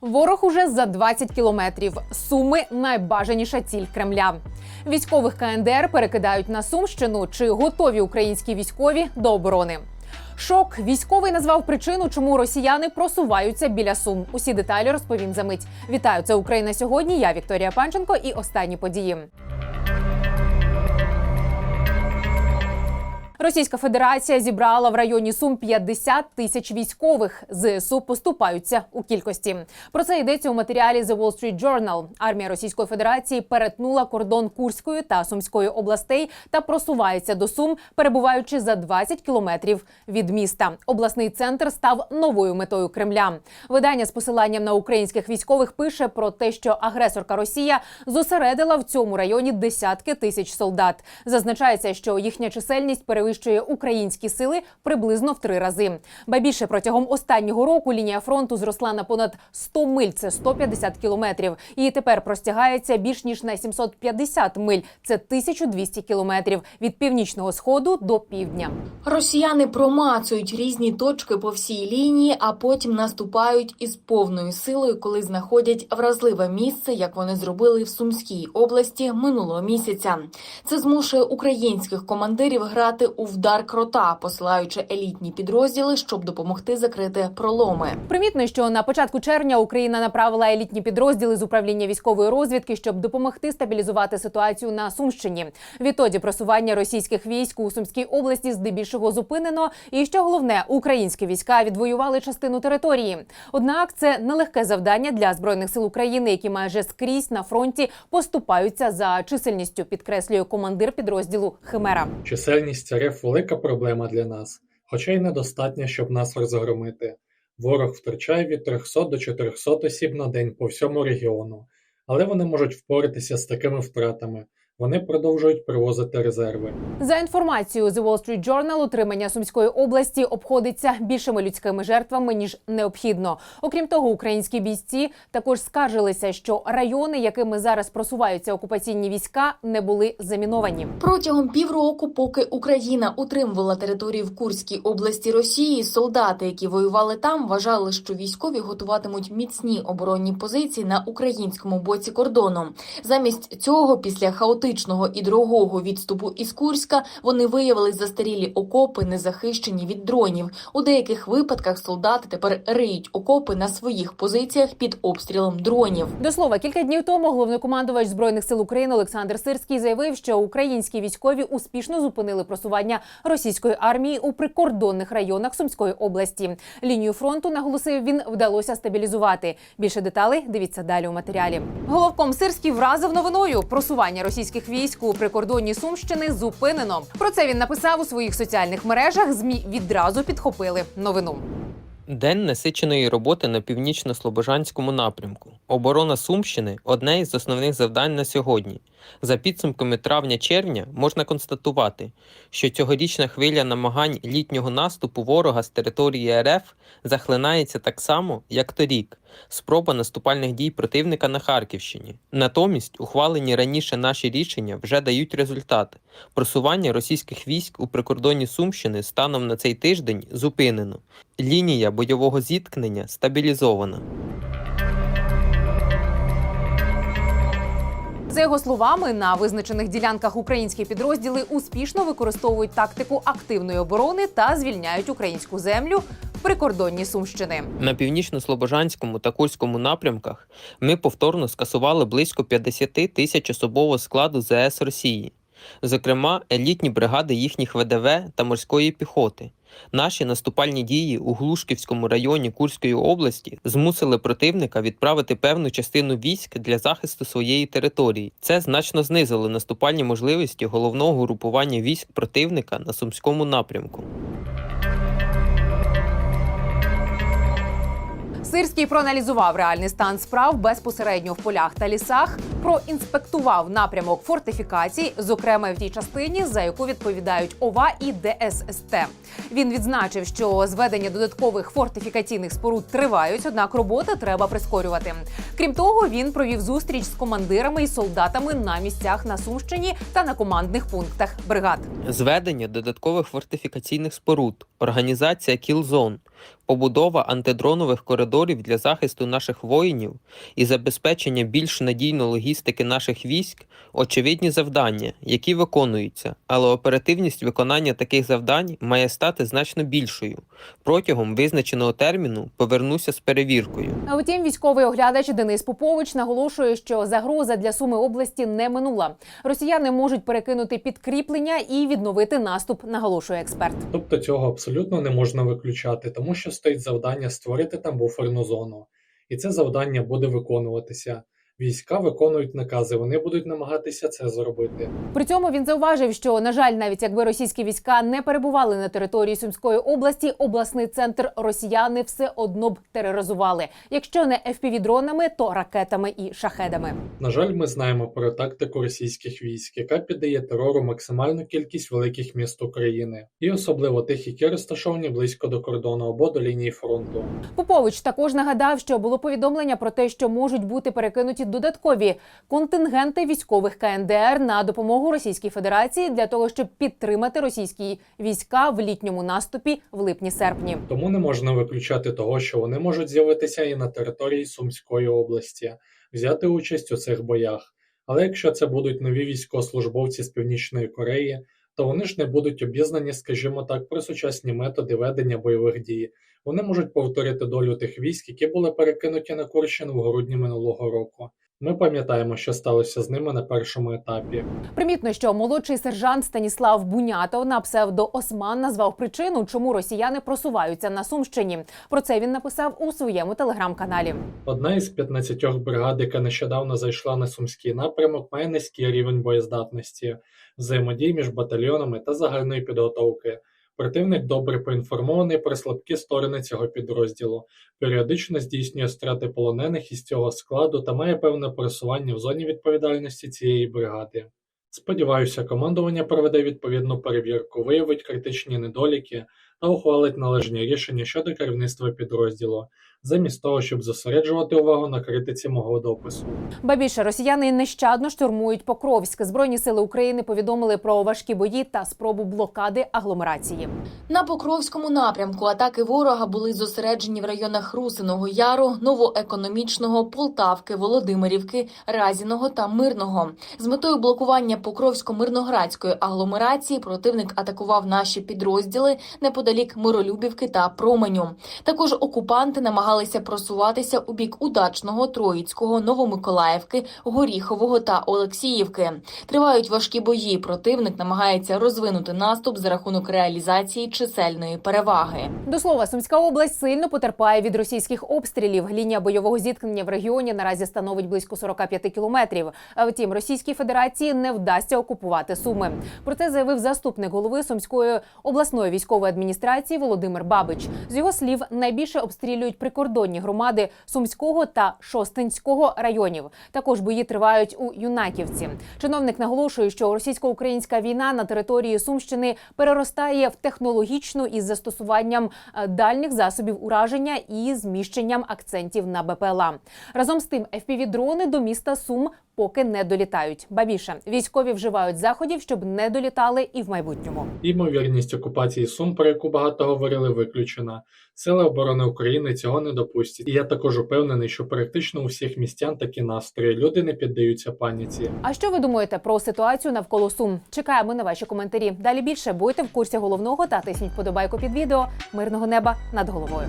Ворог уже за 20 кілометрів. Суми найбажаніша ціль Кремля. Військових КНДР перекидають на Сумщину. Чи готові українські військові до оборони? Шок військовий назвав причину, чому росіяни просуваються біля сум. Усі деталі розповім за мить. Вітаю, це Україна сьогодні. Я Вікторія Панченко і останні події. Російська Федерація зібрала в районі Сум 50 тисяч військових. ЗСУ поступаються у кількості. Про це йдеться у матеріалі The Wall Street Journal. Армія Російської Федерації перетнула кордон Курської та Сумської областей та просувається до Сум, перебуваючи за 20 кілометрів від міста. Обласний центр став новою метою Кремля. Видання з посиланням на українських військових пише про те, що агресорка Росія зосередила в цьому районі десятки тисяч солдат. Зазначається, що їхня чисельність перевищує українські сили приблизно в три рази. Ба більше протягом останнього року лінія фронту зросла на понад 100 миль, це 150 кілометрів. І тепер простягається більш ніж на 750 миль, це 1200 кілометрів від північного сходу до півдня. Росіяни промацують різні точки по всій лінії, а потім наступають із повною силою, коли знаходять вразливе місце, як вони зробили в Сумській області минулого місяця. Це змушує українських командирів грати у вдар крота, посилаючи елітні підрозділи, щоб допомогти закрити проломи. Примітно, що на початку червня Україна направила елітні підрозділи з управління військової розвідки, щоб допомогти стабілізувати ситуацію на Сумщині. Відтоді просування російських військ у Сумській області здебільшого зупинено. І що головне, українські війська відвоювали частину території. Однак це нелегке завдання для збройних сил України, які майже скрізь на фронті поступаються за чисельністю, підкреслює командир підрозділу Химера. Чисельність РФ велика проблема для нас, хоча й недостатня, щоб нас розгромити. Ворог втрачає від 300 до 400 осіб на день по всьому регіону, але вони можуть впоратися з такими втратами. Вони продовжують привозити резерви. За інформацією The Wall Street Journal, утримання Сумської області обходиться більшими людськими жертвами ніж необхідно. Окрім того, українські бійці також скаржилися, що райони, якими зараз просуваються окупаційні війська, не були заміновані. Протягом півроку, поки Україна утримувала території в Курській області Росії, солдати, які воювали там, вважали, що військові готуватимуть міцні оборонні позиції на українському боці кордону. Замість цього, після хаотичного і дорогого відступу із Курська, вони виявили застарілі окопи, незахищені від дронів. У деяких випадках солдати тепер риють окопи на своїх позиціях під обстрілом дронів. До слова, кілька днів тому головнокомандувач збройних сил України Олександр Сирський заявив, що українські військові успішно зупинили просування російської армії у прикордонних районах Сумської області. Лінію фронту наголосив він вдалося стабілізувати. Більше деталей дивіться далі у матеріалі. Головком Сирський вразив новиною просування російських військ у прикордонні Сумщини зупинено. Про це він написав у своїх соціальних мережах. Змі відразу підхопили новину. День насиченої роботи на північно-слобожанському напрямку. Оборона Сумщини одне із основних завдань на сьогодні. За підсумками травня-червня можна констатувати, що цьогорічна хвиля намагань літнього наступу ворога з території РФ захлинається так само, як торік. Спроба наступальних дій противника на Харківщині. Натомість ухвалені раніше наші рішення вже дають результат. Просування російських військ у прикордонні Сумщини станом на цей тиждень зупинено. Лінія бойового зіткнення стабілізована. За його словами, на визначених ділянках українські підрозділи успішно використовують тактику активної оборони та звільняють українську землю прикордонні Сумщини. На північно-слобожанському та Курському напрямках ми повторно скасували близько 50 тисяч особового складу ЗС Росії, зокрема елітні бригади їхніх ВДВ та морської піхоти. Наші наступальні дії у Глушківському районі Курської області змусили противника відправити певну частину військ для захисту своєї території. Це значно знизило наступальні можливості головного групування військ противника на Сумському напрямку. Сирський проаналізував реальний стан справ безпосередньо в полях та лісах, проінспектував напрямок фортифікацій, зокрема в тій частині, за яку відповідають ОВА і ДССТ. Він відзначив, що зведення додаткових фортифікаційних споруд тривають, однак роботи треба прискорювати. Крім того, він провів зустріч з командирами і солдатами на місцях на Сумщині та на командних пунктах бригад. Зведення додаткових фортифікаційних споруд, організація кілзон, Побудова антидронових коридорів для захисту наших воїнів і забезпечення більш надійної логістики наших військ очевидні завдання, які виконуються, але оперативність виконання таких завдань має стати значно більшою. Протягом визначеного терміну повернуся з перевіркою. А Втім, військовий оглядач Денис Попович наголошує, що загроза для Суми області не минула. Росіяни можуть перекинути підкріплення і відновити наступ, наголошує експерт. Тобто цього абсолютно не можна виключати, тому що стоїть завдання створити там буферну зону. І це завдання буде виконуватися. Війська виконують накази, вони будуть намагатися це зробити. При цьому він зауважив, що на жаль, навіть якби російські війська не перебували на території Сумської області, обласний центр росіяни все одно б тероризували. Якщо не FPV-дронами, то ракетами і шахедами. На жаль, ми знаємо про тактику російських військ, яка піддає терору максимальну кількість великих міст України, і особливо тих, які розташовані близько до кордону або до лінії фронту. Попович також нагадав, що було повідомлення про те, що можуть бути перекинуті додаткові контингенти військових КНДР на допомогу Російській Федерації для того, щоб підтримати російські війська в літньому наступі в липні-серпні. Тому не можна виключати того, що вони можуть з'явитися і на території Сумської області, взяти участь у цих боях. Але якщо це будуть нові військовослужбовці з Північної Кореї, то вони ж не будуть обізнані, скажімо так, про сучасні методи ведення бойових дій. Вони можуть повторити долю тих військ, які були перекинуті на Курщину в грудні минулого року. Ми пам'ятаємо, що сталося з ними на першому етапі. Примітно, що молодший сержант Станіслав Бунятов на псевдо Осман назвав причину, чому росіяни просуваються на Сумщині. Про це він написав у своєму телеграм-каналі. Одна із 15 бригад, яка нещодавно зайшла на сумський напрямок, має низький рівень боєздатності, взаємодії між батальйонами та загальної підготовки. Противник добре поінформований про слабкі сторони цього підрозділу, періодично здійснює страти полонених із цього складу та має певне просування в зоні відповідальності цієї бригади. Сподіваюся, командування проведе відповідну перевірку, виявить критичні недоліки та ухвалить належні рішення щодо керівництва підрозділу, замість того, щоб зосереджувати увагу на критиці мого допису. Ба більше росіяни нещадно штурмують Покровськ. Збройні сили України повідомили про важкі бої та спробу блокади агломерації. На Покровському напрямку атаки ворога були зосереджені в районах Русиного Яру, Новоекономічного, Полтавки, Володимирівки, Разіного та Мирного. З метою блокування Покровсько-Мирноградської агломерації противник атакував наші підрозділи неподалік Миролюбівки та Променю. Також окупанти намагалися просуватися у бік Удачного, Троїцького, Новомиколаївки, Горіхового та Олексіївки. Тривають важкі бої. Противник намагається розвинути наступ за рахунок реалізації чисельної переваги. До слова, Сумська область сильно потерпає від російських обстрілів. Лінія бойового зіткнення в регіоні наразі становить близько 45 кілометрів. Втім, Російській Федерації не вдасться окупувати Суми. Про це заявив заступник голови Сумської обласної військової адміністрації Володимир Бабич. З його слів, найбільше обстрілюють прикордонні громади Сумського та Шостинського районів. Також бої тривають у Юнаківці. Чиновник наголошує, що російсько-українська війна на території Сумщини переростає в технологічну із застосуванням е, дальніх засобів ураження і зміщенням акцентів на БПЛА. Разом з тим, FPV-дрони до міста Сум поки не долітають. Ба більше військові вживають заходів, щоб не долітали і в майбутньому. Імовірність окупації Сум, про яку багато говорили, виключена. Сили оборони України цього не допустять. І я також упевнений, що практично у всіх містян такі настрої. Люди не піддаються паніці. А що ви думаєте про ситуацію навколо Сум? Чекаємо на ваші коментарі. Далі більше будьте в курсі головного та тисніть вподобайку під відео. Мирного неба над головою.